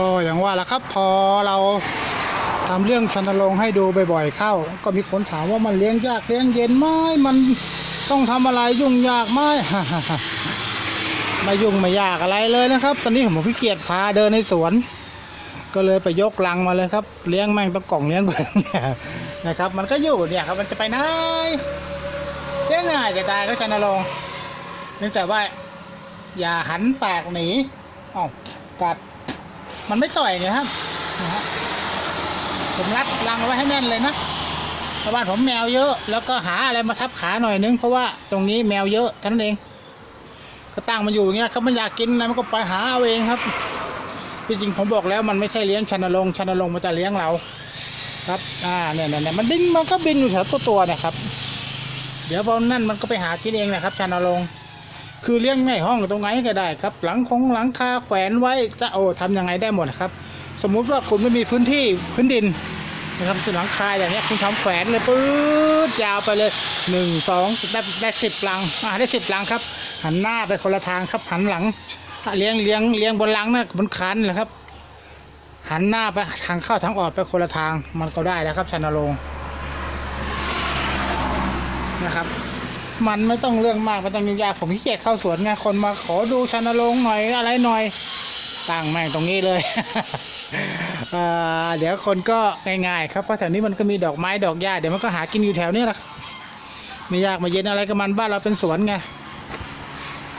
ก็อย่างว่าละครับพอเราทำเรื่องชันลงให้ดูบ่อยๆเข้า ก็มีคนถามว่ามันเลี้ยงยากเลี้ยงเย็นไหมมันต้องทำอะไรยุ่งยากไหมไม่ยุ่งไม่ยากอะไรเลยนะครับ ตอนนี้ผมขี้เกียจพาเดินในสวน ก็เลยไปยกลังมาเลยครับ เลี้ยงแม่งตะกล่องเลี้ยงเบิ่งเนี่ยนะครับ มันก็อยู่เนี่ยครับ มันจะไปไหนเลี้ยงง่ายจะตายก็ชันลงเนื่องจากว่า อย่าหันปากหนีอ๋อกัด มันไม่ต่อยไงครับผมรัดรังไว้ให้แน่นเลยนะเพราะบ้านผมแมวเยอะ แล้วก็หาอะไรมาทับขาหน่อยนึงเพราะว่าตรงนี้แมวเยอะท่านั้นเองก็ตั้งมันอยู่อย่างเงี้ยครับมันอยากกินอะมันก็ไปหาเอาเองครับที่จริงผมบอกแล้วมันไม่ใช่เลี้ยงชันลงชันลงมันจะเลี้ยงเรา ครับอ่าเนี่ยเนี่ยเนี่ยมันบินมันก็บินอยู่แถวตัวตัวๆเนี่ยครับ เดี๋ยวพอนั่นมันก็ไปหากินเองนะครับชันลง คือเลี้ยงในห้องตรงไหนก็ได้ครับ หลังคงหลังคาแขวนไว้จะโอ้ทำยังไงได้หมดครับ สมมุติว่าคุณไม่มีพื้นที่พื้นดินนะครับส่วนหลังคาอย่างเงี้ยคุณทำแขวนเลยปื๊ดยาวไปเลยหนึ่งสองได้ได้สิบหลังอ่าได้สิบหลังครับ หันหน้าไปคนละทางครับหันหลังเลี้ยงเลี้ยงเลี้ยงบนหลังนะบนคันแหละครับ หันหน้าไปทางเข้าทางออกไปคนละทางมันก็ได้แล้วครับชันโรงนะครับ มันไม่ต้องเรื่องมากไม่ต้องยุ่งยากผมขี้เกียจเข้าสวนไงคนมาขอดูชันโรงหน่อยอะไรหน่อยตั้งแม่งตรงนี้เลยเดี๋ยวคนก็ง่ายๆครับเพราะแถวนี้มันก็มีดอกไม้ดอกหญ้าเดี๋ยวมันก็หากินอยู่แถวนี้แหละไม่ยากม่เย็นอะไรกับมันบ้านเราเป็นสวนไง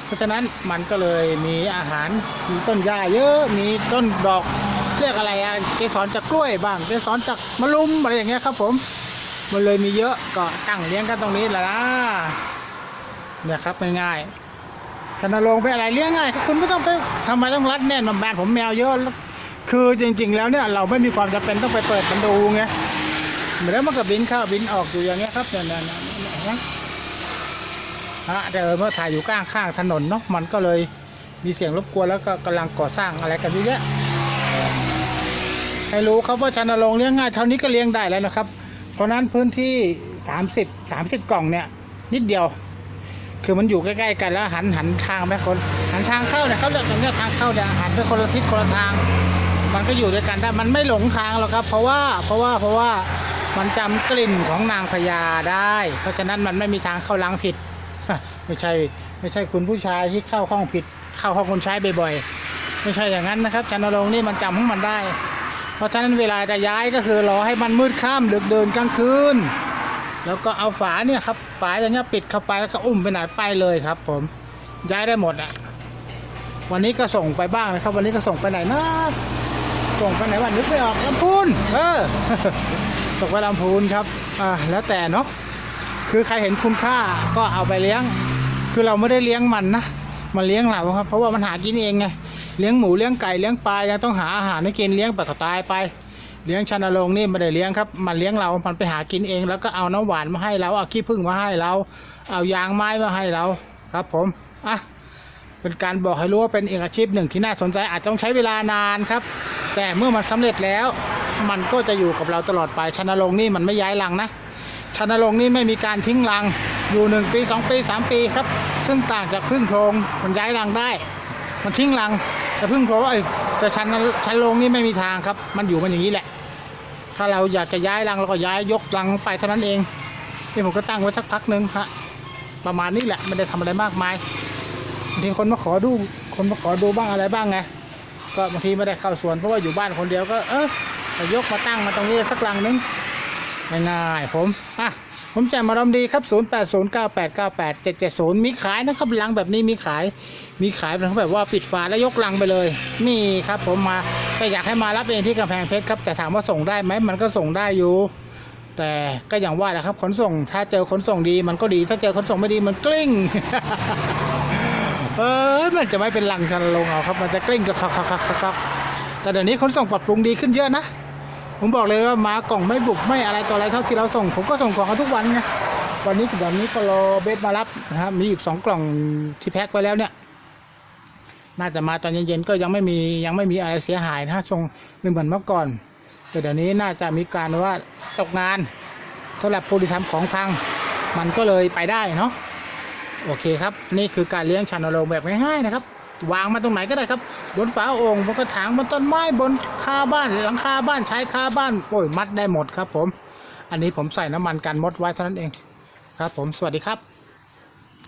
เพราะฉะนั้นมันก็เลยมีอาหารมีต้นหญ้าเยอะมีต้นดอกเรียกอะไรอะเกสรจากกล้วยบ้างเกสรจากมะลุมอะไรอย่างเงี้ยครับผม มันเลยมีเยอะก็ตั้งเลี้ยงกันตรงนี้แหละนะเนี่ยครับง่ายๆชนโรงค์เป็นอะไรเลี้ยงง่ายคุณไม่ต้องไปทำไมต้องรัดแน่นมาแบนผมแมวเยอะคือจริง ๆ แล้วเนี่ยเราไม่มีความจำเป็นต้องไปเปิดมันดูไงเหมือนมันกับบินเข้าบินออกอยู่อย่างเงี้ยครับเนี่ยเนี่ยเนี่ยเนี่ยเห็นไหมฮะแต่เออเมื่อถ่ายอยู่ข้างข้างถนนเนาะมันก็เลยมีเสียงรบกวนแล้วก็กำลังก่อสร้างอะไรกันเยอะแยให้รู้ครับว่าชนโรงเลี้ยงง่ายเท่านี้ก็เลี้ยงได้แล้วนะครับ เพราะนั้นพื้นที่ 30 30 กล่องเนี่ย นิดเดียว คือมันอยู่ใกล้ๆกันแล้วหันหันทางไปคน หันทางเข้าเนี่ยเขาจะตรงเนี้ทางเข้าเนี่ยหันไปคนละทิศคนละทาง มันก็อยู่ด้วยกันได้มันไม่หลงทางหรอกครับ เพราะว่าเพราะว่าเพราะว่ามันจำกลิ่นของนางพญาได้ เพราะฉะนั้นมันไม่มีทางเข้าล้างผิดไม่ใช่ไม่ใช่คุณผู้ชายที่เข้าห้องผิด เข้าห้องคนใช้บ่อยๆไม่ใช่อย่างนั้นนะครับจันทรงนี่มันจำของมันได้ เพราะฉะนั้นเวลาจะย้ายก็คือรอให้มันมืดค่ำดึกเดินกลางคืน แล้วก็เอาฝาเนี่ยครับฝาอย่างเงี้ยปิดเข้าไปแล้วก็อุ้มไปไหนไปเลยครับ ผมย้ายได้หมดอะวันนี้ก็ส่งไปบ้างนะครับ วันนี้ก็ส่งไปไหนนะส่งไปไหนวันนึกไม่ออกลำพูนเออส่งไปลำพูนครับอ่าแล้วแต่เนาะคือใครเห็นคุณค่าก็เอาไปเลี้ยง คือเราไม่ได้เลี้ยงมันนะ มันเลี้ยงเราครับ เพราะว่ามันหากินเองไงเลี้ยงหมูเลี้ยงไก่เลี้ยงปลายังต้องหาอาหารให้กินเลี้ยงไปก็ตายไป เลี้ยงชันโรงนี่ไม่ได้เลี้ยงครับ มันเลี้ยงเรา มันไปหากินเอง แล้วก็เอาน้ำหวานมาให้เราเอาขี้ผึ้งมาให้เรา เอายางไม้มาให้เราครับ ผมอะเป็นการบอกให้รู้ว่าเป็นอีกอาชีพหนึ่งที่น่าสนใจอาจต้องใช้เวลานานครับ แต่เมื่อมันสำเร็จแล้ว มันก็จะอยู่กับเราตลอดไปชันโรงนี่มันไม่ย้ายรังนะ ชันโรงนี่ไม่มีการทิ้งรังอยู่หนึ่งปีสองปีสามปีครับ ซึ่งต่างจากพึ่งโพรงมันย้ายรังได้ มันทิ้งรังแต่พึ่งโพรงเอ้แต่ชันชันโรงนี่ไม่มีทางครับ มันอยู่มันอย่างนี้แหละ ถ้าเราอยากจะย้ายรังเราก็ย้ายยกรังไปเท่านั้นเองนี่ผมก็ตั้งไว้สักพักหนึ่งฮะประมาณนี้แหละไม่ได้ทำอะไรมากมายบางทีคนมาขอดูคนมาขอดูบ้างอะไรบ้างไงก็บางทีไม่ได้เข้าสวนเพราะว่าอยู่บ้านคนเดียวก็เออยกมาตั้งมาตรงนี้สักรังหนึง ง่ายๆผมอะผมแจมอารมณ์ดีครับ 0809898770 มีขายนะครับรังแบบนี้มีขาย มีขายเป็นแบบว่าปิดฝาแล้วยกลังไปเลยมีครับผมมาก็อยากให้มารับเองที่กำแพงเพชรครับ แต่ถามว่าส่งได้ไหมมันก็ส่งได้อยู่ แต่ก็อย่างว่าแหละครับ ขนส่ง ถ้าเจอขนส่งดีมันก็ดี ถ้าเจอขนส่งไม่ดีมันกลิ้ง เออมันจะไม่เป็นลังชันลงเอาครับ มันจะกลิ้งกับคักคักคักคักคักแต่เดี๋ยวนี้ขนส่งปรับปรุงดีขึ้นเยอะนะ ผมบอกเลยว่ามากล่องไม่บุกไม่อะไรต่ออะไรเท่าที่เราส่ง ผมก็ส่งของเขาทุกวันไงวันนี้วันนี้ก็รอเบสมารับนะครับมีอีกสองกล่องที่แพ็คไว้แล้วเนี่ยน่าจะมาตอนเย็นๆก็ยังไม่มียังไม่มีอะไรเสียหายนะฮะทรงไม่เหมือนเมื่อก่อน แต่เดี๋ยวนี้น่าจะมีการว่าตกงานสำหรับผู้ที่ทำของพัง มันก็เลยไปได้เนาะโอเคครับ นี่คือการเลี้ยงชันโรงแบบง่ายๆนะครับ วางมาตรงไหนก็ได้ครับ บนฝาโอ่งบนกระถางบนต้นไม้บนคาบ้านหลังคาบ้านใช้คาบ้านโอ้ยมัดได้หมดครับผม อันนี้ผมใส่น้ำมันกันมดไว้เท่านั้นเอง ครับผมสวัสดีครับ